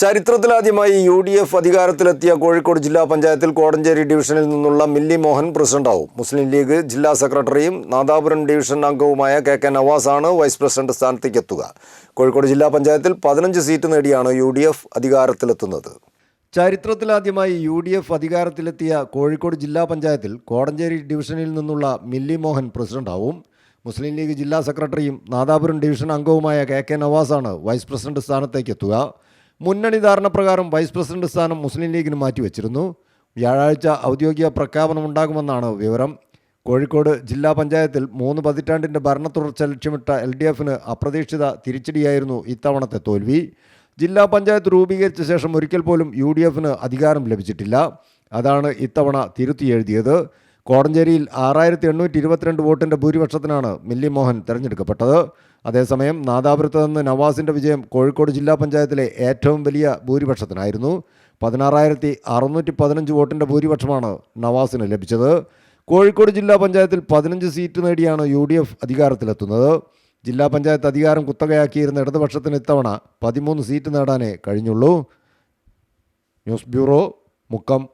ചരിത്രത്തിലാദ്യമായി U D F അധികാരത്തിലെത്തിയ കോഴിക്കോട് ജില്ലാ പഞ്ചായത്തിൽ കോടഞ്ചേരി ഡിവിഷനിൽ നിന്നുള്ള മില്ലി മോഹൻ പ്രസിഡന്റാവും. മുസ്ലിം ലീഗ് ജില്ലാ സെക്രട്ടറിയും നാദാപുരം ഡിവിഷൻ അംഗവുമായ കെ കെ നവാസാണ് വൈസ് പ്രസിഡന്റ് സ്ഥാനത്തേക്ക് എത്തുക കോഴിക്കോട് ജില്ലാ പഞ്ചായത്തിൽ പതിനഞ്ച് സീറ്റ് നേടിയാണ് യു ഡി എഫ് അധികാരത്തിലെത്തുന്നത്. ചരിത്രത്തിലാദ്യമായി യു ഡി എഫ് അധികാരത്തിലെത്തിയ കോഴിക്കോട് ജില്ലാ പഞ്ചായത്തിൽ കോടഞ്ചേരി ഡിവിഷനിൽ നിന്നുള്ള മില്ലി മോഹൻ പ്രസിഡന്റാവും. മുസ്ലിം ലീഗ് ജില്ലാ സെക്രട്ടറിയും നാദാപുരം ഡിവിഷൻ അംഗവുമായ കെ കെ നവാസാണ് വൈസ് പ്രസിഡന്റ് സ്ഥാനത്തേക്ക് എത്തുക മുന്നണി ധാരണ പ്രകാരം വൈസ് പ്രസിഡന്റ് സ്ഥാനം മുസ്ലിം ലീഗിന് മാറ്റിവെച്ചിരുന്നു വ്യാഴാഴ്ച ഔദ്യോഗിക പ്രഖ്യാപനമുണ്ടാകുമെന്നാണ് വിവരം. കോഴിക്കോട് ജില്ലാ പഞ്ചായത്തിൽ മൂന്ന് പതിറ്റാണ്ടിന്റെ ഭരണ തുടർച്ച ലക്ഷ്യമിട്ട എൽ ഡി എഫിന് അപ്രതീക്ഷിത തിരിച്ചടിയായിരുന്നു ഇത്തവണത്തെ തോൽവി. ജില്ലാ പഞ്ചായത്ത് രൂപീകരിച്ച ശേഷം ഒരിക്കൽ പോലും യു ഡി എഫിന് അധികാരം ലഭിച്ചിട്ടില്ല. അതാണ് ഇത്തവണ തിരുത്തി എഴുതിയത്. കോടഞ്ചേരിയിൽ ആറായിരത്തി എണ്ണൂറ്റി ഇരുപത്തിരണ്ട് വോട്ടിന്റെ ഭൂരിപക്ഷത്തിനാണ് മില്ലി മോഹൻ തെരഞ്ഞെടുക്കപ്പെട്ടത്. അതേസമയം നാദാപുരത്ത് നിന്ന് നവാസിന്റെ വിജയം കോഴിക്കോട് ജില്ലാ പഞ്ചായത്തിലെ ഏറ്റവും വലിയ ഭൂരിപക്ഷത്തിനായിരുന്നു. പതിനാറായിരത്തി അറുന്നൂറ്റി പതിനഞ്ച് വോട്ടിന്റെ ഭൂരിപക്ഷമാണ് നവാസിന് ലഭിച്ചത്. കോഴിക്കോട് ജില്ലാ പഞ്ചായത്തിൽ പതിനഞ്ച് സീറ്റ് നേടിയാണ് യു ഡി എഫ് അധികാരത്തിലെത്തുന്നത്. ജില്ലാ പഞ്ചായത്ത് അധികാരം കുത്തകയാക്കിയിരുന്ന ഇടതുപക്ഷത്തിന് ഇത്തവണ പതിമൂന്ന് സീറ്റ് നേടാനേ കഴിഞ്ഞുള്ളൂ. News bureau Mukkam.